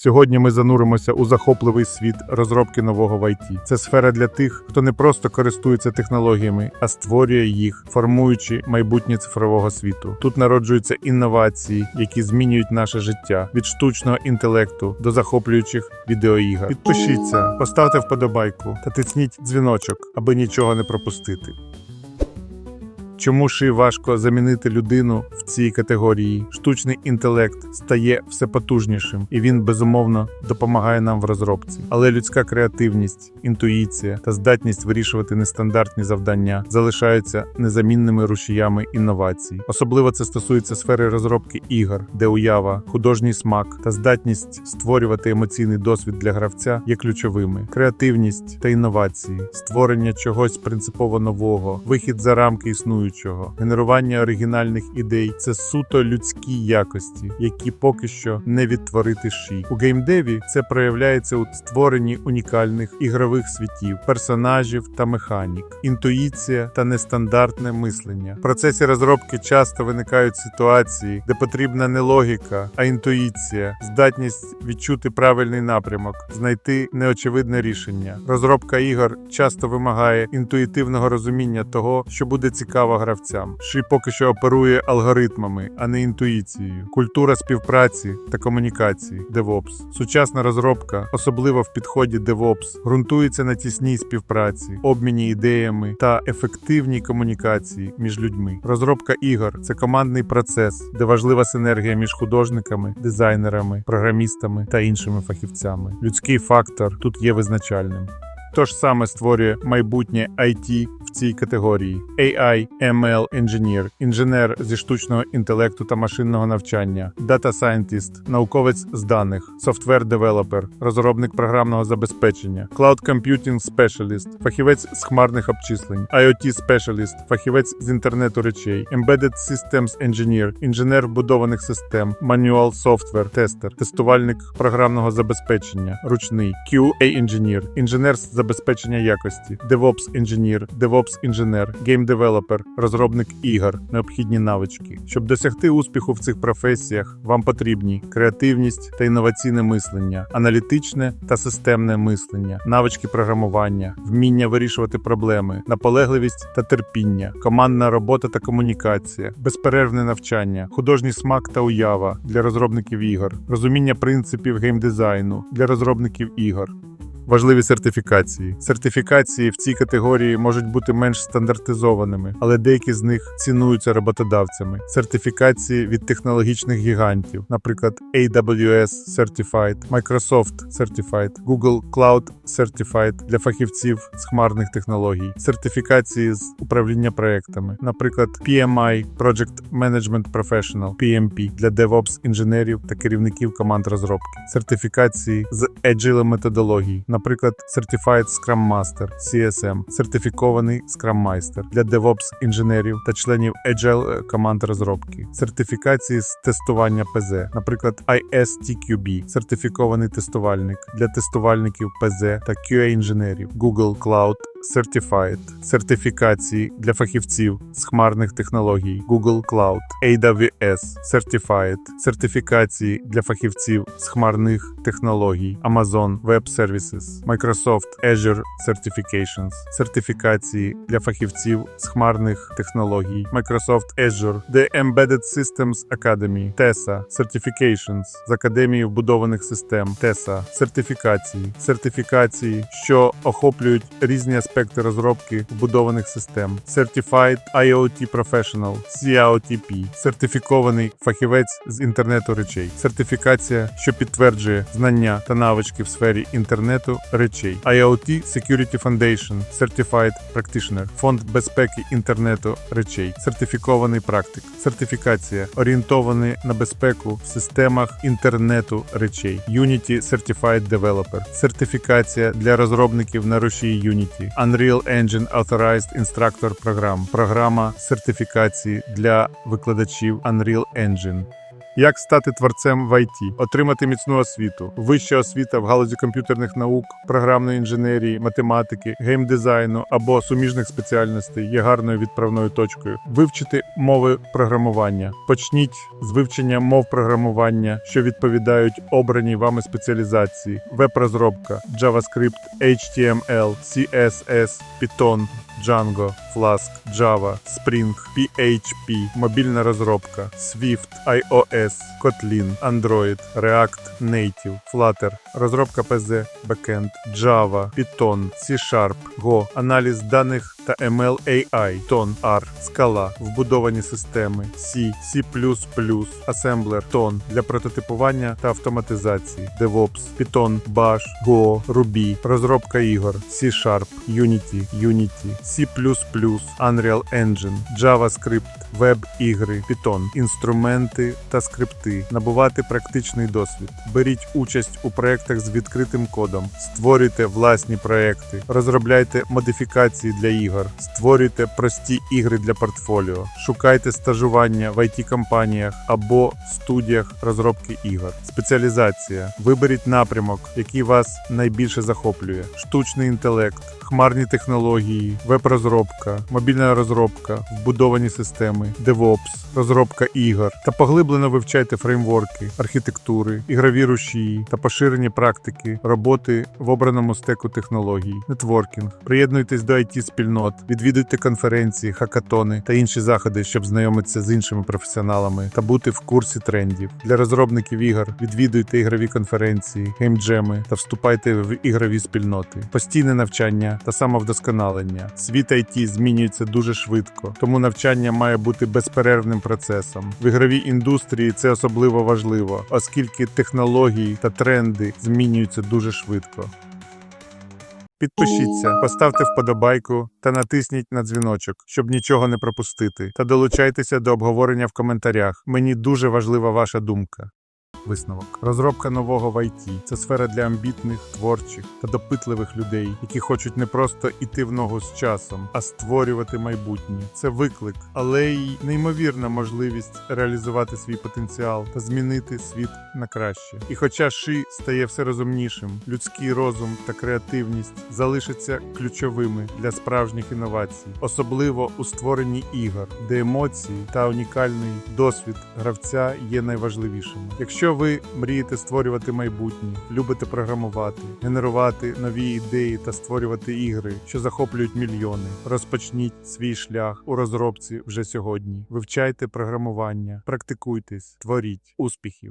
Сьогодні ми зануримося у захопливий світ розробки нового в IT. Це сфера для тих, хто не просто користується технологіями, а створює їх, формуючи майбутнє цифрового світу. Тут народжуються інновації, які змінюють наше життя від штучного інтелекту до захоплюючих відеоігр. Підпишіться, поставте вподобайку та тисніть дзвіночок, аби нічого не пропустити. Чому ж важко замінити людину в цій категорії? Штучний інтелект стає все потужнішим, і він безумовно допомагає нам в розробці. Але людська креативність, інтуїція та здатність вирішувати нестандартні завдання залишаються незамінними рушіями інновацій. Особливо це стосується сфери розробки ігор, де уява, художній смак та здатність створювати емоційний досвід для гравця є ключовими. Креативність та інновації, створення чогось принципово нового, вихід за рамки існуючого, генерування оригінальних ідей це суто людські якості, які поки що не відтворити ші. У геймдеві це проявляється у створенні унікальних ігрових світів, персонажів та механік, інтуїція та нестандартне мислення. В процесі розробки часто виникають ситуації, де потрібна не логіка, а інтуїція, здатність відчути правильний напрямок, знайти неочевидне рішення. Розробка ігор часто вимагає інтуїтивного розуміння того, що буде цікаво гравцям. Ши поки що оперує алгоритмами, а не інтуїцією. Культура співпраці та комунікації DevOps. Сучасна розробка, особливо в підході DevOps, ґрунтується на тісній співпраці, обміні ідеями та ефективній комунікації між людьми. Розробка ігор це командний процес, де важлива синергія між художниками, дизайнерами, програмістами та іншими фахівцями. Людський фактор тут є визначальним. То ж саме створює майбутнє IT в цій категорії: AI, ML Engineer, інженер зі штучного інтелекту та машинного навчання, Data Scientist, науковець з даних, Software Developer, розробник програмного забезпечення, Cloud Computing Specialist, фахівець з хмарних обчислень, IoT Specialist, фахівець з інтернету речей, Embedded Systems Engineer, інженер вбудованих систем, Manual Software, тестер, тестувальник програмного забезпечення, ручний, QA Engineer, інженер з забезпечення якості, DevOps інженер, DevOps інженер, Developer, розробник ігор, необхідні навички. Щоб досягти успіху в цих професіях, вам потрібні креативність та інноваційне мислення, аналітичне та системне мислення, навички програмування, вміння вирішувати проблеми, наполегливість та терпіння, командна робота та комунікація, безперервне навчання, художній смак та уява для розробників ігор, розуміння принципів геймдизайну для розробників ігор. Важливі сертифікації. Сертифікації в цій категорії можуть бути менш стандартизованими, але деякі з них цінуються роботодавцями. Сертифікації від технологічних гігантів, наприклад, AWS Certified, Microsoft Certified, Google Cloud Certified для фахівців з хмарних технологій, сертифікації з управління проектами, наприклад, PMI Project Management Professional, PMP для DevOps інженерів та керівників команд розробки, сертифікації з Agile методологій, наприклад, Certified Scrum Master, CSM, сертифікований Scrum Master для DevOps інженерів та членів Agile команд розробки, сертифікації з тестування ПЗ, наприклад, ISTQB, сертифікований тестувальник для тестувальників ПЗ та QA інженерів, Google Cloud Certified, сертифікації для фахівців з хмарних технологій, Google Cloud, AWS Certified, сертифікації для фахівців з хмарних технологій, Amazon Web Services, Microsoft Azure Certifications, сертифікації для фахівців з хмарних технологій, Microsoft Azure, The Embedded Systems Academy, TESA, Certifications з Академії вбудованих систем, TESA, сертифікації, сертифікації, що охоплюють різні аспекти розробки вбудованих систем, Certified IoT Professional, CIOTP, сертифікований фахівець з інтернету речей, сертифікація, що підтверджує знання та навички в сфері інтернету речей, IoT Security Foundation, Certified Practitioner, фонд безпеки інтернету речей, сертифікований практик, сертифікація, орієнтований на безпеку в системах інтернету речей, Unity Certified Developer, сертифікація для розробників на рушії Unity, Unreal Engine Authorized Instructor Program, програма сертифікації для викладачів Unreal Engine. Як стати творцем в ІТ, отримати міцну освіту, вища освіта в галузі комп'ютерних наук, програмної інженерії, математики, геймдизайну або суміжних спеціальностей є гарною відправною точкою. Вивчити мови програмування. Почніть з вивчення мов програмування, що відповідають обраній вами спеціалізації: веб-розробка, JavaScript, HTML, CSS, Python, Django, Flask, Java, Spring, PHP, мобільна розробка, Swift, iOS, Kotlin, Android, React, Native, Flutter, розробка PZ, Backend, Java, Python, C-Sharp, Go, аналіз даних та ML AI, Ton, R, Scala, вбудовані системи, C, C++, Assembler, Ton для прототипування та автоматизації, DevOps, Python, Bash, Go, Ruby, розробка ігор, C-Sharp, Unity, Unity, C++, Unreal Engine, JavaScript, веб-ігри, Python, інструменти та скрипти, набувати практичний досвід. Беріть участь у проєктах з відкритим кодом, створюйте власні проекти, розробляйте модифікації для ігор, створюйте прості ігри для портфоліо, шукайте стажування в it компаніях або студіях розробки ігор. Спеціалізація. Виберіть напрямок, який вас найбільше захоплює: штучний інтелект, хмарні технології, веб-розробка, мобільна розробка, вбудовані системи, DevOps, розробка ігор та поглиблено вивчайте фреймворки, архітектури, ігрові рушії та поширені практики роботи в обраному стеку технологій, нетворкінг. Приєднуйтесь до it спільнот, відвідуйте конференції, хакатони та інші заходи, щоб знайомитися з іншими професіоналами та бути в курсі трендів. Для розробників ігор відвідуйте ігрові конференції, геймджеми та вступайте в ігрові спільноти, постійне навчання та самовдосконалення. Світ IT змінюється дуже швидко, тому навчання має бути безперервним процесом. В ігровій індустрії це особливо важливо, оскільки технології та тренди змінюються дуже швидко. Підпишіться, поставте вподобайку та натисніть на дзвіночок, щоб нічого не пропустити. Та долучайтеся до обговорення в коментарях. Мені дуже важлива ваша думка. Висновок. Розробка нового в IT – це сфера для амбітних, творчих та допитливих людей, які хочуть не просто іти в ногу з часом, а створювати майбутнє. Це виклик, але й неймовірна можливість реалізувати свій потенціал та змінити світ на краще. І хоча ши стає все розумнішим, людський розум та креативність залишаться ключовими для справжніх інновацій, особливо у створенні ігор, де емоції та унікальний досвід гравця є найважливішими. Якщо ви мрієте створювати майбутнє, любите програмувати, генерувати нові ідеї та створювати ігри, що захоплюють мільйони, розпочніть свій шлях у розробці вже сьогодні. Вивчайте програмування, практикуйтесь, творіть успіхів.